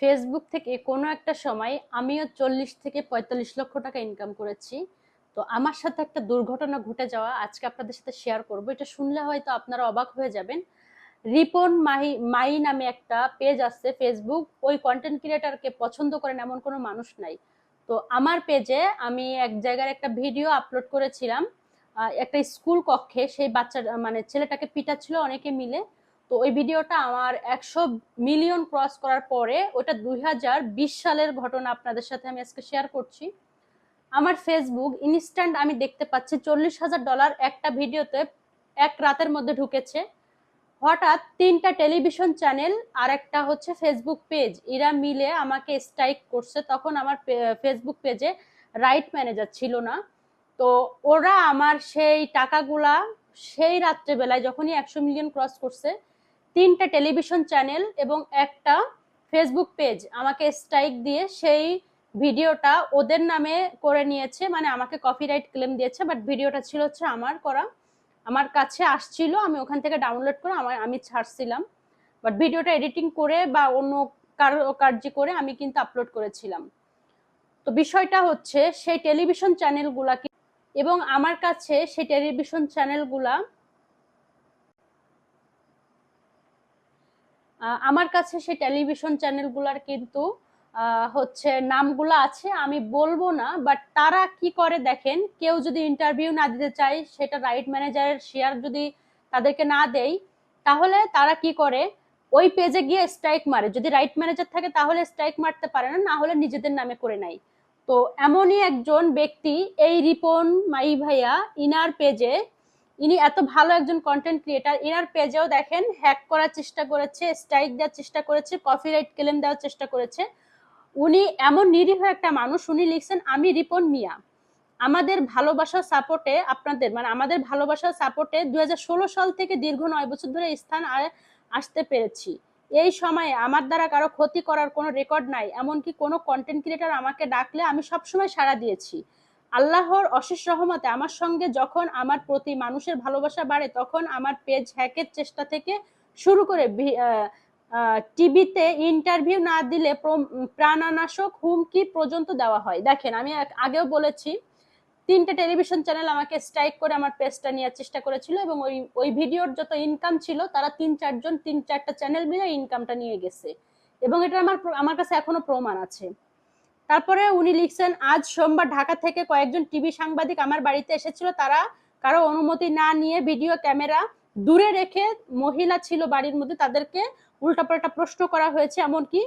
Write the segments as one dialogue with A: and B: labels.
A: Facebook থেকে কোনো একটা সময় আমিও চল্লিশ থেকে পঁয়তাল্লিশ লক্ষ টাকা ইনকাম করেছি। তো আমার সাথে একটা দুর্ঘটনা ঘটে যাওয়া আজকে আপনাদের সাথে শেয়ার করব। এটা শুনলে হয়তো আপনারা অবাক হয়ে যাবেন। রিপন মাহি মাই নামে একটা পেজ আছে ফেসবুক ওই কন্টেন্ট ক্রিয়েটারকে পছন্দ করেন এমন কোনো মানুষ নাই। তো আমার পেজে আমি এক জায়গার একটা ভিডিও আপলোড করেছিলাম। একটা স্কুল কক্ষে সেই বাচ্চা মানে ছেলেটাকে পিটাচ্ছিল, অনেকে মিলে। তো ওই ভিডিওটা আমার একশো মিলিয়ন ক্রস করার পরে ওটা দুই হাজার বিশ সালের ঘটনা আপনাদের সাথে আমি আজকে শেয়ার করছি। আমার ফেসবুক ইনস্ট্যান্ট আমি দেখতে পাচ্ছি চল্লিশ হাজার ডলার একটা ভিডিওতে এক রাতের মধ্যে ঢুকেছে। হঠাৎ তিনটা টেলিভিশন চ্যানেল আর একটা হচ্ছে ফেসবুক পেজ এরা মিলে আমাকে স্ট্রাইক করছে। তখন আমার ফেসবুক পেজে রাইট ম্যানেজার ছিল না। তো ওরা আমার সেই টাকাগুলা সেই রাত্রেবেলায় যখনই একশো মিলিয়ন ক্রস করছে তিনটা টেলিভিশন চ্যানেল এবং একটা ফেসবুক পেজ আমাকে স্ট্রাইক দিয়ে সেই ভিডিওটা ওদের নামে করে নিয়েছে মানে আমাকে কপিরাইট ক্লেম দিয়েছে বাট ভিডিওটা ছিল হচ্ছে আমার করা। আমার কাছে আসছিল, আমি ওখান থেকে ডাউনলোড করে আমার, আমি ছাড়ছিলাম। বাট ভিডিওটা এডিটিং করে বা অন্য কারও কার্য করে আমি কিন্তু আপলোড করেছিলাম। তো বিষয়টা হচ্ছে, সেই টেলিভিশন চ্যানেলগুলা এবং আমার কাছে সেই টেলিভিশন চ্যানেলগুলা আমার কাছে সেই টেলিভিশন চ্যানেলগুলার কিন্তু হচ্ছে নামগুলো আছে, আমি বলব না বাট তারা কি করে দেখেন, কেউ যদি ইন্টারভিউ না দিতে চায়, সেটা রাইট ম্যানেজারের শেয়ার যদি তাদেরকে না দেয় তাহলে তারা কি করে, ওই পেজে গিয়ে স্ট্রাইক মারে। যদি রাইট ম্যানেজার থাকে, তাহলে স্ট্রাইক মারতে পারে না না হলে নিজেদের নামে করে নেয়। তো এমনই একজন ব্যক্তি, এই রিপন মাই ভাইয়া, ইনার পেজে ইনি এত ভালো একজন কন্টেন্ট ক্রিয়েটার ইনার পেজেও দেখেন হ্যাক করার চেষ্টা করেছে স্ট্রাইক দেওয়ার চেষ্টা করেছে কপিরাইট ক্লেম দেওয়ার চেষ্টা করেছে। উনি এমন নিরীহ একটা মানুষ, উনি লিখছেন, আমি রিপন মিয়া। আমাদের ভালোবাসার সাপোর্টে আপনাদের মানে আমাদের ভালোবাসার সাপোর্টে দু হাজার ষোলো সাল থেকে দীর্ঘ নয় বছর ধরে স্থান আসতে পেরেছি। এই সময়ে আমার দ্বারা কারও ক্ষতি করার কোনো রেকর্ড নাই, এমনকি কোনো কন্টেন্ট ক্রিয়েটার আমাকে ডাকলে আমি সবসময় সাড়া দিয়েছি। আল্লাহর অশেষ রহমতে আমার সঙ্গে যখন আমার প্রতি মানুষের ভালোবাসা বাড়ে, তখন আমার পেজ হ্যাকের চেষ্টা থেকে শুরু করে টিভিতে ইন্টারভিউ না দিলে প্র- প্রাণনাশক হুমকি পর্যন্ত দেওয়া হয়। দেখেন, আমি আগেও বলেছি, তিনটে টেলিভিশন চ্যানেল আমাকে স্ট্রাইক করে আমার পেজটা নেওয়ার চেষ্টা করেছিল এবং ওই ওই ভিডিওর যত ইনকাম ছিল, তারা তিন, চারজন, তিন, চারটা চ্যানেল মিলে ইনকামটা নিয়ে গেছে। এবং এটা আমার আমার কাছে এখনও প্রমাণ আছে। তারপরে উনি লিখছেন, আজ সোমবার ঢাকা থেকে কয়েকজন টিভি সাংবাদিক আমার বাড়িতে এসেছিল। তারা কারও অনুমতি না নিয়ে ভিডিও ক্যামেরা দূরে রেখে মহিলা ছিল বাড়ির মধ্যে। তাদেরকে উল্টাপাল্টা প্রশ্ন করা হয়েছে। এমনকি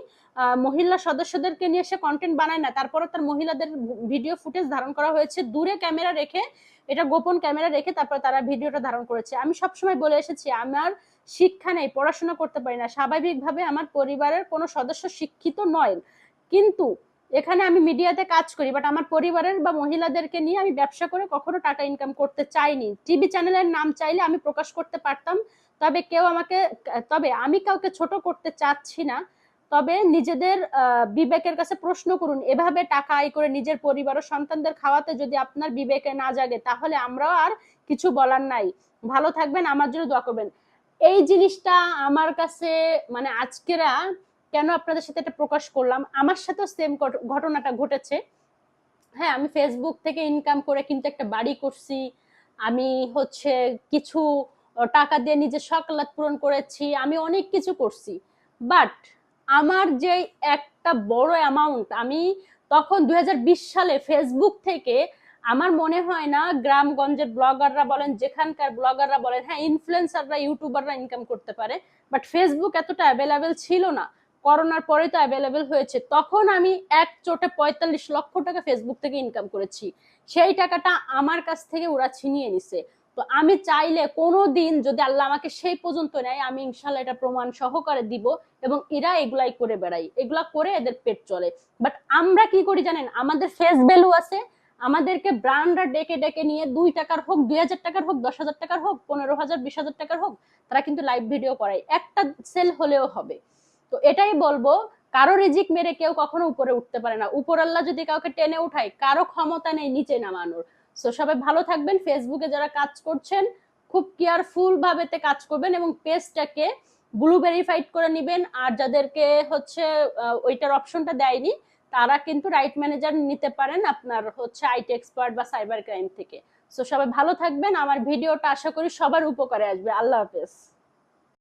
A: মহিলা সদস্যদেরকে নিয়ে সে কন্টেন্ট বানায় না। তারপরে তার মহিলাদের ভিডিও ফুটেজ ধারণ করা হয়েছে। দূরে ক্যামেরা রেখে, এটা গোপন ক্যামেরা রেখে তারপর তারা ভিডিওটা ধারণ করেছে। আমি সবসময় বলে এসেছি, আমার শিক্ষা নেই, পড়াশোনা করতে পারি না। স্বাভাবিকভাবে আমার পরিবারের কোনো সদস্য শিক্ষিত নয়। কিন্তু এখানে আমি মিডিয়াতে কাজ করি বাট আমার পরিবারের বা মহিলাদেরকে নিয়ে আমি ব্যবসা করে কখনো টাকা ইনকাম করতে চাইনি। টিভি চ্যানেলের নাম চাইলে আমি প্রকাশ করতে পারতাম, তবে কেউ আমাকে, তবে আমি কাউকে ছোট করতে চাচ্ছি না। তবে নিজেদের বিবেকের কাছে প্রশ্ন করুন, এভাবে টাকা আয় করে নিজের পরিবার ও সন্তানদের খাওয়াতে যদি আপনার বিবেকে না জাগে, তাহলে আমরাও আর কিছু বলার নাই। ভালো থাকবেন, আমার জন্য দোয়া করবেন। এই জিনিসটা আমার কাছে মানে আজকেরা কেন আপনাদের সাথে এটা প্রকাশ করলাম? আমার সাথেও সেম ঘটনাটা ঘটেছে। হ্যাঁ আমি ফেসবুক থেকে ইনকাম করে কিন্তু একটা বাড়ি করছি। আমি হচ্ছে কিছু টাকা দিয়ে নিজের সকালাত পূরণ করেছি। আমি অনেক কিছু করছি। বাট আমার যে একটা বড় অ্যামাউন্ট আমি তখন দুই হাজার বিশ সালে ফেসবুক থেকে আমার মনে হয় না গ্রামগঞ্জের ব্লগাররা বলেন, যেখানকার ব্লগাররা বলেন হ্যাঁ ইনফ্লুয়েন্সাররা ইউটিউবাররা ইনকাম করতে পারে। বাট ফেসবুক এতটা অ্যাভেলেবেল ছিল না। করোনার পরে তো অ্যাভেলেবেল হয়েছে। তখন আমি এক চোটে পঁয়তাল্লিশ লক্ষ টাকা ফেসবুক থেকে ইনকাম করেছি। সেই টাকাটা আমার কাছ থেকে ওরা ছিনিয়ে নিছে। তো আমি চাইলে কোনো দিন যদি আল্লাহ আমাকে সেই পর্যন্ত নেয়, আমি ইনশাল্লাহ এটা প্রমাণ সহকারে দিব এবং এরা এগুলাই করে বেড়াই। এগুলা করে এদের পেট চলে। বাট আমরা কি করি জানেন? আমাদের ফেস ভ্যালু আছে। আমাদেরকে ব্র্যান্ডরা ডেকে ডেকে নিয়ে দুই টাকার হোক, দুই হাজার টাকার হোক, দশ হাজার টাকার হোক, পনেরো হাজার, বিশ হাজার টাকার হোক, তারা কিন্তু লাইভ ভিডিও করায়। একটা সেল হলেও হবে। তো এটাই বলব, কারও রিজিক মেরে কেউ কখনো উপরে উঠতে পারে না। উপর আল্লাহ যদি কাউকে টেনে উঠায়, কারও ক্ষমতা নেই নিচে নামানোর। সো সবাই ভালো থাকবেন ফেসবুকে যারা কাজ করছেন, খুব কেয়ারফুল ভাবে কাজ করবেন এবং পেজটাকে ব্লু ভেরিফাইড করে নেবেন। আর যাদেরকে হচ্ছে ওইটার অপশনটা দেয়নি, তারা কিন্তু রাইট ম্যানেজার নিতে পারেন আপনার হচ্ছে আইটি এক্সপার্ট বা সাইবার ক্রাইম থেকে। সো সবাই ভালো থাকবেন। আমার ভিডিওটা আশা করি সবার উপকারে আসবে। আল্লাহ হাফেজ।